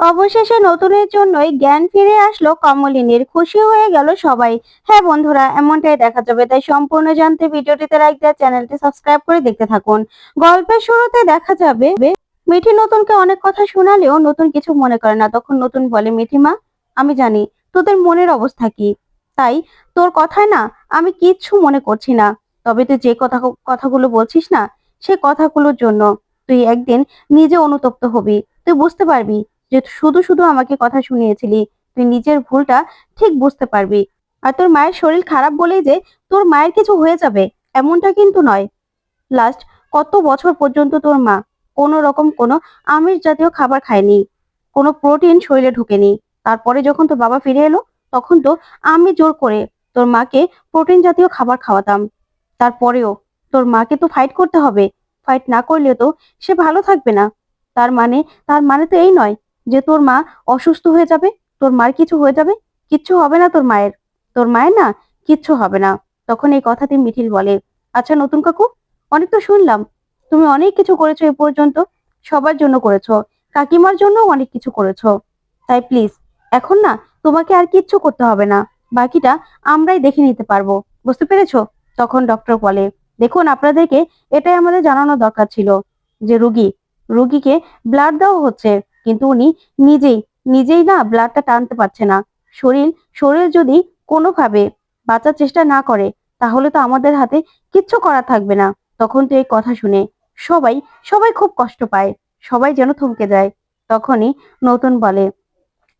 অবশেষে নতুনের জন্যই জ্ঞান ফিরে আসলো কমলিনীর। খুশি হয়ে গেল সবাই। হ্যাঁ বন্ধুরা, এমনটাই দেখা যাবে। তাই সম্পূর্ণ জানতে ভিডিওটিতে লাইক দেওয়া, চ্যানেলটি সাবস্ক্রাইব করে দেখতে থাকুন। গল্পের শুরুতে দেখা যাবে, মিঠি নতুনকে অনেক কথা শোনালেও নতুন কিছু মনে করে না। তখন নতুন বলে মিঠিমা আমি জানি তোদের মনের অবস্থা কি। তাই তোর কথায় না, আমি কিচ্ছু মনে করছি না। তবে তুই যে কথা, কথাগুলো বলছিস না, সে কথাগুলোর জন্য তুই একদিন নিজে অনুতপ্ত হবি। তুই বুঝতে পারবি যে শুধু শুধু আমাকে কথা শুনিয়েছিলি, তুই নিজের ভুলটা ঠিক বুঝতে পারবি। আর তোর মায়ের শরীর খারাপ বলেই যে তোর মায়ের কিছু হয়ে যাবে, এমনটা কিন্তু নয়। লাস্ট কত বছর পর্যন্ত তোর মা কোনো রকম কোনো আমিষ জাতীয় খাবার খায়নি, কোনো প্রোটিন শরীরে ঢুকেনি। তারপরে যখন তোর বাবা ফিরে এলো, তখন তো আমি জোর করে তোর মাকে প্রোটিন জাতীয় খাবার খাওয়াতাম। তারপরেও তোর মাকে তো ফাইট করতে হবে। ফাইট না করলে তো সে ভালো থাকবে না। তার মানে তার মানে তো এই নয় যে তোর মা অসুস্থ হয়ে যাবে, তোর মার কিছু হয়ে যাবে, কিচ্ছু হবে না তোর মায়ের। তোর মায়ের না কিচ্ছু হবে না। তখন এই কথাটি মিঠিল বলে আচ্ছা নতুন কাকু, অনেক তো শুনলাম। তুমি অনেক কিছু করেছ এ পর্যন্ত, সবার জন্য করেছ। কাকিমার জন্য অনেক কিছু করেছ। তাই প্লিজ এখন না তোমাকে আর কিচ্ছু করতে হবে না। বাকিটা আমরাই দেখে নিতে পারব। বুঝতে পেরেছ? তখন ডক্টর বলে, দেখুন, আপনাদেরকে এটাই আমাদের জানানো দরকার ছিল যে রুগী, রুগীকে ব্লাড দেওয়া হচ্ছে। কিন্তু উনি নিজেই নিজেই না ব্লাডটা টানতে পারছে না। শরীর শরীর যদি কোনোভাবে বাঁচার চেষ্টা না করে, তাহলে তো আমাদের হাতে কিচ্ছু করা থাকবে না। তখন তো এই কথা শুনে সবাই সবাই খুব কষ্ট পায়। সবাই যেন থমকে যায়। তখনই নতুন বলে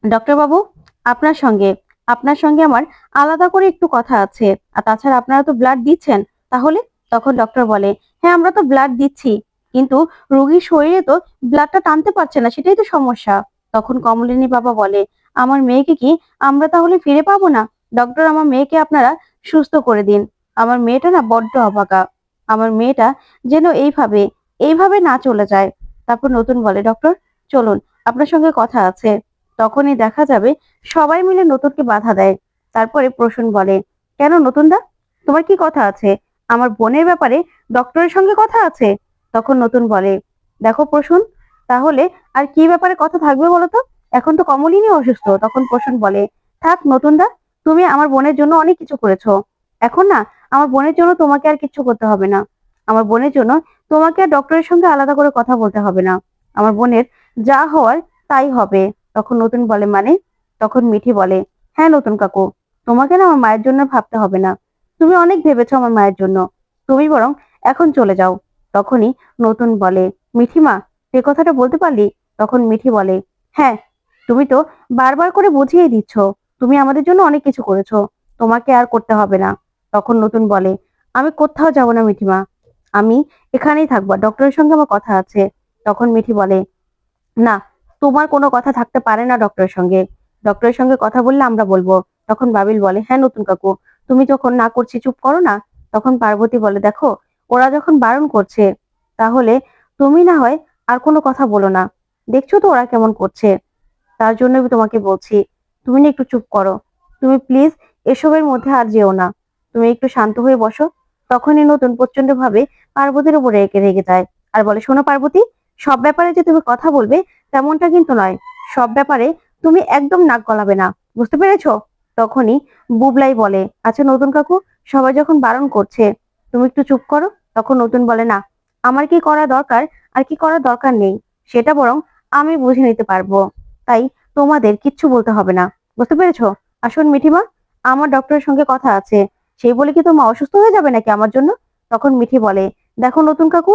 ডক্টর বাবু, আপনার সঙ্গে আপনার সঙ্গে আমার আলাদা করে একটু কথা আছে। আর তাছাড়া আপনারা তো ব্লাড দিচ্ছেন। তাহলে? তখন ডক্টর বলে হ্যাঁ আমরা তো ব্লাড দিচ্ছি। কিন্তু রোগীর শরীরে তো ব্লাডটা টানতে পারছে না, সেটাই তো সমস্যা। তখন কমলিনী বাবা বলে, আমার মেয়েকে কি আমরা তাহলে ফিরে পাবো না? ডক্টর আমার মেয়েকে আপনারা সুস্থ করে দিন। আমার মেয়েটা না বড্ড অবাকা। আমার মেয়েটা যেন এইভাবে এইভাবে না চলে যায়। তারপর নতুন বলে ডক্টর চলুন, আপনার সঙ্গে কথা আছে। তখনই দেখা যাবে সবাই মিলে নতুনকে বাধা দেয়। তারপরে প্রসূন বলে, কেন নতুন দা তোমার কি কথা আছে? আমার বোনের ব্যাপারে ডক্টরের সঙ্গে কথা আছে? তখন নতুন বলে, দেখো প্রসূন, তাহলে আর কি ব্যাপারে কথা থাকবে বলো তো এখন তো কমলিনী অসুস্থ। তখন প্রসূন বলে, থাক নতুন দা তুমি আমার বোনের জন্য অনেক কিছু করেছ। এখন না, আমার বোনের জন্য তোমাকে আর কিছু করতে হবে না। আমার বোনের জন্য তোমাকে আর ডক্টরের সঙ্গে আলাদা করে কথা বলতে হবে না। আমার বোনের যা হওয়ার তাই হবে। তখন নতুন বলে মানে? তখন মিঠি বলে হ্যাঁ নতুন কাকু, তোমাকে না আমার মায়ের জন্য ভাবতে হবে না। তুমি অনেক ভেবেছো আমার মায়ের জন্য। তুমি বরং এখন চলে যাও। তখনই নতুন বলে, মিঠিমা সে কথাটা বলতে পারলি? তখন মিঠি বলে হ্যাঁ তুমি তো বারবার করে বুঝিয়ে দিচ্ছ, তুমি আমাদের জন্য অনেক কিছু করেছ, তোমাকে আর করতে হবে না। তখন নতুন বলে, আমি কোথাও যাব না মিঠিমা, আমি এখানেই থাকব ডক্টরের সঙ্গে আমার কথা আছে। তখন মিঠি বলে, না, তোমার কোনো কথা থাকতে পারে না ডক্টরের সঙ্গে ডক্টরের সঙ্গে কথা বললে আমরা বলব। তখন বাবিল বলে হ্যাঁ নতুন কাকু, তুমি যখন না করছি চুপ করো না? তখন পার্বতী বলে, দেখো ওরা যখন বারণ করছে, তাহলে তুমি না হয় আর কোনো কথা বলো না। দেখছ তো ওরা কেমন করছে। তার জন্য আমি তোমাকে বলছি, তুমি না একটু চুপ করো। তুমি প্লিজ এসবের মধ্যে আর যেও না। তুমি একটু শান্ত হয়ে বসো। তখনই নতুন প্রচণ্ড ভাবে পার্বতীর উপরে রেগে রেগে যায়। আর বলে, শোনো পার্বতী, সব ব্যাপারে যে তুমি কথা বলবে তেমনটা কিন্তু নয়। সব ব্যাপারে তুমি একদম নাক গলাবে না। বুঝতে পেরেছ? তখনই বুবলাই বলে আচ্ছা নতুন কাকু, সবাই যখন বারণ করছে তুমি একটু চুপ করো। তখন নতুন বলে, না, আমার কি করা দরকার? আর কি করার দরকার নেই। সেটা বরং আমি বুঝে নিতে পারব। তাই তোমাদের কিচ্ছু বলতে হবে না। বুঝতে পেরেছ? আসুন মিঠিমা, আমার ডক্টরের সঙ্গে কথা আছে। সেই বলে কি তোমার অসুস্থ হয়ে যাবে নাকি আমার জন্য? তখন মিঠি বলে, দেখো নতুন কাকু,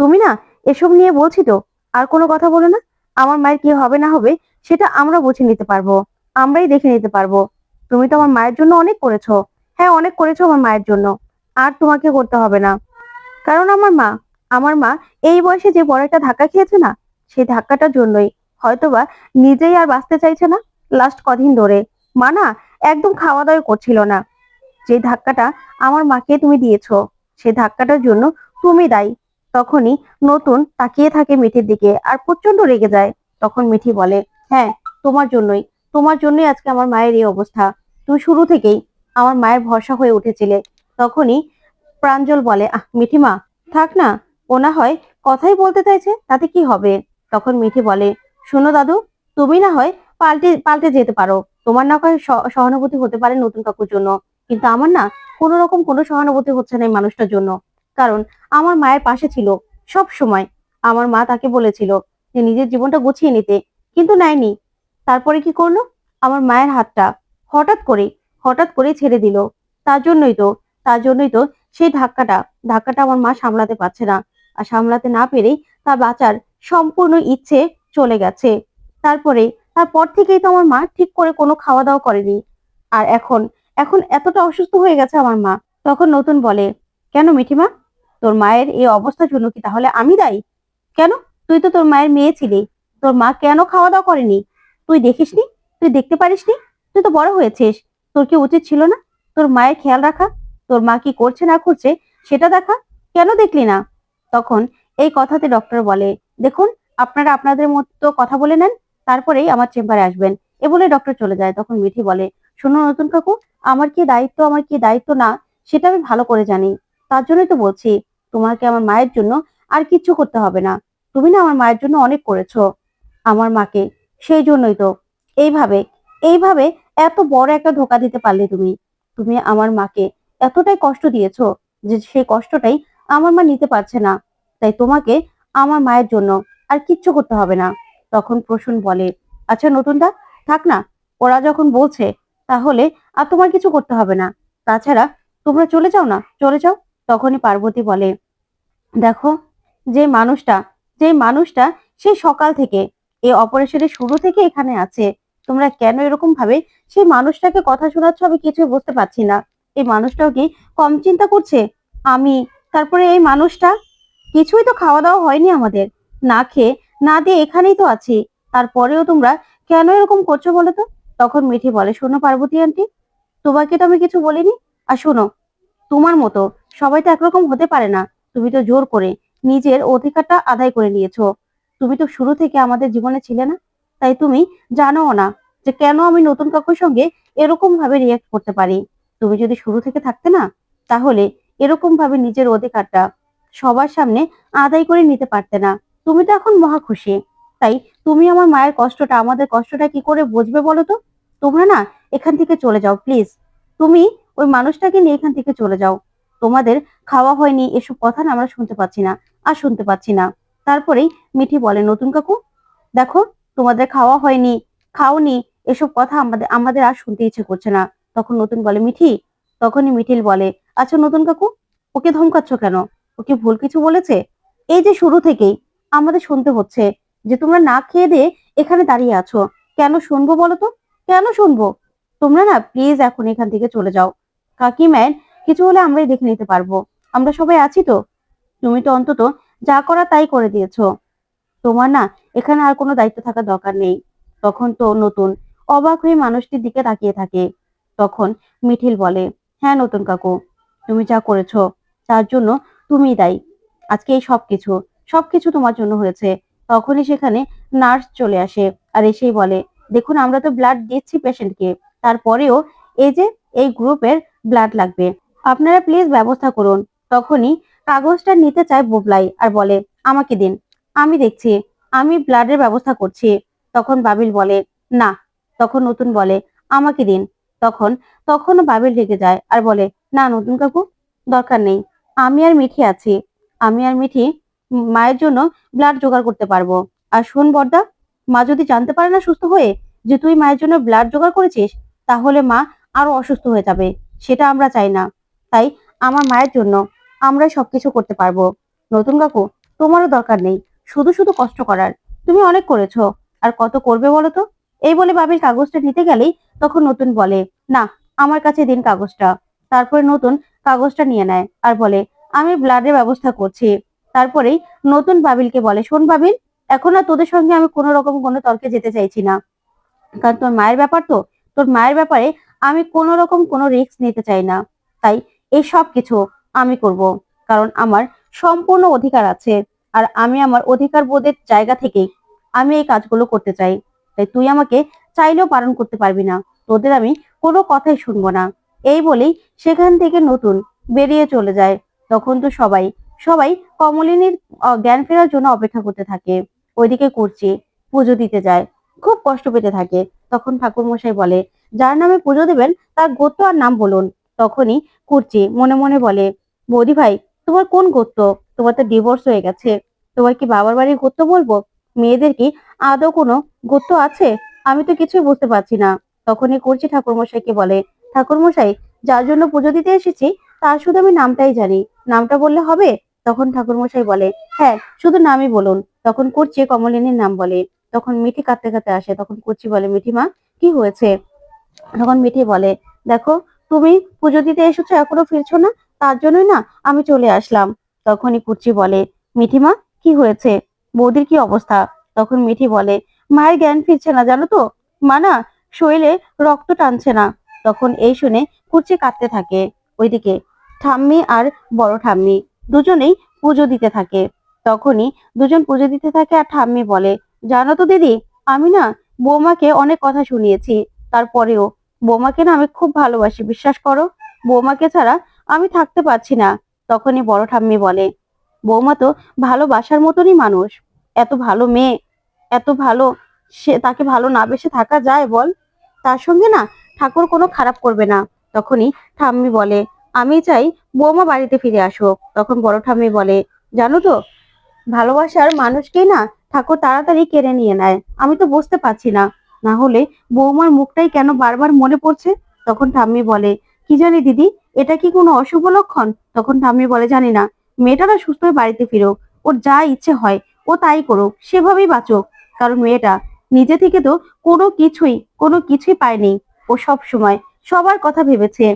তুমি না এসব নিয়ে বলছি তো। আর কোনো কথা বলো না। আমার মায়ের কি হবে না হবে, সেটা আমরা বুঝে নিতে পারব। আমরাই দেখে নিতে পারব। তুমি তো আমার মায়ের জন্য অনেক করেছ। হ্যাঁ অনেক করেছ আমার মায়ের জন্য। আর তোমাকে করতে হবে না। কারণ আমার মা আমার মা এই বয়সে যে বড় একটা ধাক্কা খেয়েছে না, সেই ধাক্কাটার জন্যই হয়তোবা নিজেই আর বাঁচতে চাইছে না লাস্ট কদিন ধরে। মা না একদম খাওয়া দাওয়া করছিল না। যে ধাক্কাটা আমার মাকে তুমি দিয়েছ সেই ধাক্কাটার জন্য তুমি দায়ী। তখনই নতুন তাকিয়ে থাকে মিঠির দিকে আর প্রচণ্ড রেগে যায়। তখন মিঠি বলে হ্যাঁ তোমার জন্যই। তোমার জন্যই আজকে আমার মায়ের এই অবস্থা। তুমি শুরু থেকেই আমার মায়ের ভরসা হয়ে উঠেছিলে। তখনই প্রাঞ্জল বলে, আহ, মিঠিমা, থাক না, ও না হয় কথাই বলতে চাইছে, তাতে কি হবে? তখন মিঠি বলে, শোনো দাদু, তুমি না হয় পাল্টে পাল্টে যেতে পারো। তোমার না হয় সহানুভূতি হতে পারে নতুন কাকুর জন্য। কিন্তু আমার না কোনো রকম কোনো সহানুভূতি হচ্ছে না এই মানুষটার জন্য। কারণ আমার মায়ের পাশে ছিল সব সময়। আমার মা তাকে বলেছিল যে, নিজের জীবনটা গুছিয়ে নিতে। কিন্তু নেয়নি। তারপরে কি করল? আমার মায়ের হাতটা হঠাৎ করে হঠাৎ করে ছেড়ে দিল। তার জন্যই তো তার জন্যই তো সেই ধাক্কাটা ধাক্কাটা আমার মা সামলাতে পারছে না। আর সামলাতে না পেরেই তার বাঁচার সম্পূর্ণ ইচ্ছে চলে গেছে। তারপরে, তারপর থেকেই তো আমার মা ঠিক করে কোনো খাওয়া দাওয়া করেনি। আর এখন এখন এতটা অসুস্থ হয়ে গেছে আমার মা, তখন নতুন বলে, কেন মিঠিমা? তোর মায়ের এই অবস্থার জন্য কি তাহলে আমি দায়ী? কেন? তুই তো তোর মায়ের মেয়ে ছিলি। তোর মা কেন খাওয়া দাওয়া করেনি? তুই দেখিসনি? তুই দেখতে পারিসনি? তুই তো বড় হয়েছিস। তোর কি উচিত ছিল না? তোর মায়ের খেয়াল রাখা? তোর মা কি করছে না করছে সেটা দেখা? কেন দেখলি না? তখন এই কথাতে ডক্টর বলে, দেখুন, আপনারা আপনাদের মতো কথা বলে নেন, তারপরেই আমার চেম্বারে আসবেন। এ বলে ডক্টর চলে যায়। তখন মিঠি বলে, শোনো নতুন কাকু, আমার কি দায়িত্ব, আমার কি দায়িত্ব না, সেটা আমি ভালো করে জানি। তার জন্যই তো বলছি, তোমাকে আমার মায়ের জন্য আর কিচ্ছু করতে হবে না। তুমি না আমার মায়ের জন্য অনেক করেছ। আমার মাকে সেই জন্যই তো। এইভাবে এইভাবে এত বড় একটা ধোকা দিতে পারলে তুমি। তুমি আমার মাকে এতটাই কষ্ট দিয়েছ যে সেই কষ্টটাই আমার মা নিতে পারছে না। তাই তোমাকে আমার মায়ের জন্য আর কিচ্ছু করতে হবে না। তখন প্রসূন বলে আচ্ছা নতুনদা, থাক না। ওরা যখন বলছে, তাহলে আর তোমার কিছু করতে হবে না। তাছাড়া তোমরা চলে যাও না? চলে যাও? তখনই পার্বতী বলে, দেখো, যে মানুষটা যে মানুষটা সেই সকাল থেকে এই অপারেশনের শুরু থেকে এখানে আছে। তোমরা কেন এরকম ভাবে সেই মানুষটাকে কথা শোনাচ্ছ আমি কিছুই বুঝতে পারছি না। এই মানুষটাও কি কম চিন্তা করছে? আমি? তারপরে এই মানুষটা? কিছুই তো খাওয়া দাওয়া হয়নি আমাদের। না খেয়ে, না দিয়ে এখানেই তো আছি। তারপরেও তোমরা কেন এরকম করছ বলো তো? তখন মিঠি বলে, শোনো পার্বতী আন্টি, তোমাকে তো আমি কিছু বলিনি। আর শোনো, তোমার মতো সবাই তো একরকম হতে পারে না। তুমি তো জোর করে নিজের অধিকারটা আদায় করে নিয়েছো। তুমি তো শুরু থেকে আমাদের জীবনে ছিলে না। তাই তুমি জানো না যে কেন আমি নতুন কাকুর সঙ্গে এরকম ভাবে রিয়াক্ট করতে পারি। তুমি যদি শুরু থেকে থাকতে না, তাহলে এরকম ভাবে নিজের অধিকারটা সবার সামনে আদায় করে নিতে পারতে না। তুমি তো এখন মহা খুশি। তাই তুমি আমার মায়ের কষ্টটা, আমাদের কষ্টটা কি করে বুঝবে বলো তো? তোমরা না এখান থেকে চলে যাও প্লিজ তুমি ওই মানুষটাকে নিয়ে এখান থেকে চলে যাও। তোমাদের খাওয়া হয়নি, এসব কথা না আমরা শুনতে পাচ্ছি না আর শুনতে পাচ্ছি না। তারপরেই মিঠি বলে, নতুন কাকু, দেখো তোমাদের খাওয়া হয়নি, খাওনি, এসব কথা আমাদের আমাদের আর শুনতে ইচ্ছে করছে না। তখন নতুন বলে মিঠি, তখনই মিঠিল বলে আচ্ছা নতুন কাকু, ওকে ধমকাচ্ছ কেন? ওকে ভুল কিছু বলেছে? এই যে শুরু থেকেই আমাদের শুনতে হচ্ছে যে তোমরা না খেয়ে দিয়ে এখানে দাঁড়িয়ে আছো। কেন শুনব বলো তো? কেন শুনব? তোমরা না প্লিজ এখন এখান থেকে চলে যাও। কাকিম্যান কিছু হলে আমরাই দেখে নিতে পারব। আমরা সবাই আছি তো? তুমি তো অন্তত যা করা তাই করে দিয়েছ। তোমার না এখানে আর কোনো দায়িত্ব থাকার দরকার নেই। তখন তো নতুন, অবাক হয়ে মানুষটির দিকে তাকিয়ে থাকে। তখন মিঠিল বলে হ্যাঁ নতুন কাকু, তুমি যা করেছ তার জন্য তুমি দায়ী। আজকে এই সবকিছু সবকিছু তোমার জন্য হয়েছে। তখনই সেখানে নার্স চলে আসে আর এসেই বলে, দেখুন, আমরা তো ব্লাড দিচ্ছি পেশেন্টকে তারপরেও এই যে এই গ্রুপের ব্লাড লাগবে। আপনারা প্লিজ ব্যবস্থা করুন। তখনই কাগজটা নিতে চায় বুবলাই আর বলে, আমাকে দিন, আমি দেখছি, আমি ব্লাডের ব্যবস্থা করছি। তখন বাবিল বলে, না। তখন নতুন বলে, আমাকে দিন। তখন, তখনও বাবিল রেগে যায় আর বলে, না নতুন কাকু, দরকার নেই। আমি আর মিঠি আছি। আমি আর মিঠি মায়ের জন্য ব্লাড জোগাড় করতে পারব। আর শোন বর্দা, মা যদি জানতে পারে না সুস্থ হয়ে যে তুই মায়ের জন্য ব্লাড জোগাড় করেছিস, তাহলে মা আরও অসুস্থ হয়ে যাবে। সেটা আমরা চাই না। তাই আমার মায়ের জন্য আমরাই সবকিছু করতে পারব। নতুন কাকু, তোমারও দরকার নেই। শুধু শুধু কষ্ট করার। তুমি অনেক করেছ। আর কত করবে বলো তো? এই বলে বাবির কাগজটা নিতে গেলেই তখন নতুন বলে, না, আমার কাছে দিন কাগজটা। তারপরে নতুন কাগজটা নিয়ে নেয় আর বলে, আমি ব্লাডের ব্যবস্থা করছি। তারপরেই নতুন বাবিলকে বলে, শোন বাবিল, এখন আর তোদের সঙ্গে আমি কোনো রকম কোনো তর্কে যেতে চাইছি না। কারণ তোর মায়ের ব্যাপার তো, তোর মায়ের ব্যাপারে আমি কোনো রকম কোনো রিস্ক নিতে চাই না। তাই এই সব কিছু আমি করব, কারণ আমার সম্পূর্ণ অধিকার আছে আর আমি আমার অধিকার বোধের জায়গা থেকেই আমি এই কাজগুলো করতে চাই। তাই তুই আমাকে চাইলেও পালন করতে পারবি না। তোদের আমি কোনো কথাই শুনব না। এই বলেই সেখান থেকে নতুন বেরিয়ে চলে যায়। তখন তো সবাই সবাই কমলিনীর জ্ঞান ফেরার জন্য অপেক্ষা করতে থাকে। ওইদিকে করছি পুজো দিতে যায়। খুব কষ্ট পেতে থাকে। তখন ঠাকুরমশাই বলে, যার নামে পুজো দেবেন, তার গোত্র আর নাম বলুন। তখনই কুর্চি মনে মনে বলে, বৌদি ভাই, তোমার কোন গোত্র? তোমার তো ডিভোর্স হয়ে গেছে। তোমার কি বাবার বাড়ির গোত্র বলব? মেয়েদের কি আদৌ কোনো গোত্র আছে? আমি তো কিছুই বুঝতে পারছি না। তখনই কুর্চি ঠাকুরমশাইকে বলে, ঠাকুরমশাই, যার জন্য পুজো দিতে এসেছি, তার শুধু আমি নামটাই জানি। নামটা বললে হবে? তখন ঠাকুরমশাই বলে হ্যাঁ শুধু নামই বলুন। তখন করছে কমলিনীর নাম বলে, তখন মিঠি কাঁদতে কাঁদতে আসে। তখন করছি বলে মিঠি মা কি হয়েছে? তখন মিঠি বলে, দেখো, তুমি পুজো দিতে এসেছ, এখনও ফিরছো না, তার জন্যই না আমি চলে আসলাম। তখনই কুর্চি বলে, মিঠিমা, কি হয়েছে? বৌদির কি অবস্থা? তখন মিঠি বলে মায়ের জ্ঞান ফিরছে না, জানো তো? মা না শরীরে রক্ত টানছে না। তখন এই শুনে কুর্চি কাঁদতে থাকে। ওইদিকে ঠাম্মি আর বড় ঠাম্মি দুজনেই পুজো দিতে থাকে। তখনই দুজন পুজো দিতে থাকে আর ঠাম্মি বলে, জানো তো দিদি, আমি না বৌমাকে অনেক কথা শুনিয়েছি। তারপরেও বৌমাকে না আমি খুব ভালোবাসি, বিশ্বাস করো? বৌমাকে ছাড়া আমি থাকতে পারছি না। তখনই বড় ঠাম্মি বলে, বৌমা তো ভালোবাসার মতনই মানুষ। এত ভালো মেয়ে এত ভালো, সে তাকে ভালো না বেসে থাকা যায় বল। তার সঙ্গে না ঠাকুর কোনো খারাপ করবে না। তখনই ঠাম্মি বলে, আমি চাই বৌমা বাড়িতে ফিরে আসুক। তখন বড় ঠাম্মি বলে, জানো তো, ভালোবাসার মানুষকেই না ঠাকুর তাড়াতাড়ি কেড়ে নিয়ে নেয়। আমি তো বুঝতে পারছি না। না হলে বৌমার মুখটাই কেন বারবার মনে পড়ছে? তখন ঠাম্মি বলে, কি জানি দিদি, এটা কি কোনো অশুভ লক্ষণ? তখন ঠাম্মি বলে, জানি না। মেয়েটারা সুস্থ হয়ে বাড়িতে ফিরুক। ওর যা ইচ্ছে হয়, ও তাই করুক। সেভাবেই বাঁচুক। কারণ মেয়েটা নিজে থেকে তো কোনো কিছুই কোনো কিছুই পায়নি। ও সব সময় সবার কথা ভেবেছে।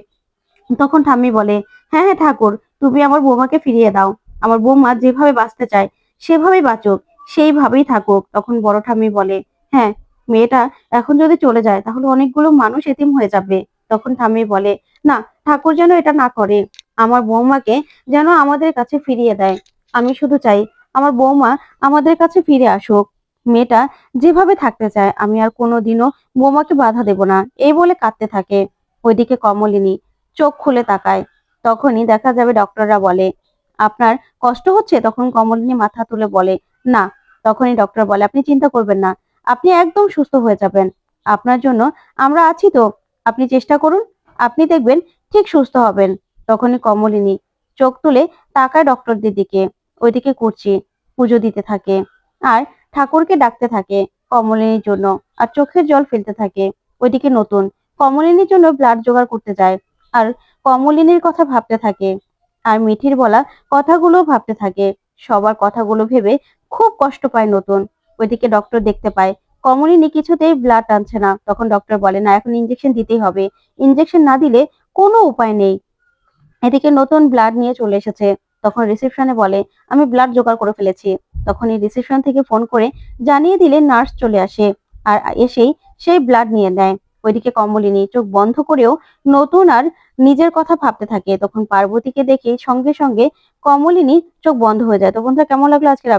তখন ঠাম্মি বলে হ্যাঁ হ্যাঁ ঠাকুর, তুমি আমার বৌমাকে ফিরিয়ে দাও। আমার বৌমা যেভাবে বাঁচতে চায়, সেভাবেই বাঁচুক, সেইভাবেই থাকুক। তখন বড় ঠাম্মি বলে হ্যাঁ মেয়েটা এখন যদি চলে যায়, তাহলে অনেকগুলো মানুষ এতিম হয়ে যাবে। তখন ঠাম্মি বলে, না, ঠাকুর যেন এটা না করে। আমার বৌমাকে যেন আমাদের কাছে ফিরিয়ে দেয়। আমি শুধু চাই আমার বৌমা আমাদের কাছে ফিরে আসুক। মেয়েটা যেভাবে থাকতে চায়, আমি আর কোনোদিনও বৌমাকে বাধা দেব না। এই বলে কাঁদতে থাকে। ওইদিকে কমলিনী চোখ খুলে তাকায়। তখনই দেখা যাবে ডক্টররা বলে, আপনার কষ্ট হচ্ছে? তখন কমলিনী মাথা তুলে বলে, না। তখনই ডক্টর বলে, আপনি চিন্তা করবেন না। আপনি একদম সুস্থ হয়ে যাবেন। আপনার জন্য আমরা আছি তো। আপনি চেষ্টা করুন। আপনি দেখবেন ঠিক সুস্থ হবেন। তখনই কমলিনী চোখ তুলে তাকায় ডক্টরদের দিকে। ওইদিকে করছি পুজো দিতে থাকে। আর ঠাকুরকে ডাকতে থাকে কমলিনীর জন্য আর চোখের জল ফেলতে থাকে। ওইদিকে নতুন কমলিনীর জন্য ব্লাড জোগাড় করতে যায় আর কমলিনীর কথা ভাবতে থাকে আর মিঠির বলা কথাগুলো ভাবতে থাকে। সবার কথাগুলো ভেবে খুব কষ্ট পায় নতুন। ওইদিকে ডক্টর দেখতে পায় কমলিনী কিছুতেই ব্লাড টানছে না। তখন ডক্টর বলে, না, এখন ইঞ্জেকশন দিতেই হবে। ইঞ্জেকশন না দিলে কোনো উপায় নেই। এদিকে নতুন ব্লাড নিয়ে চলে এসেছে। তখন রিসেপশনে বলে, আমি ব্লাড জোগাড় করে ফেলেছি। তখন এই রিসেপশন থেকে ফোন করে জানিয়ে দিলে নার্স চলে আসে আর এসেই সেই ব্লাড নিয়ে নেয়। ওইদিকে কমলিনী চোখ বন্ধ করেও নতুন আর নিজের কথা ভাবতে থাকে। তখন পার্বতীকে দেখে সঙ্গে সঙ্গে কমলিনী চোখ বন্ধ হয়ে যায়। তো বন্ধুরা, কেমন লাগল আজকের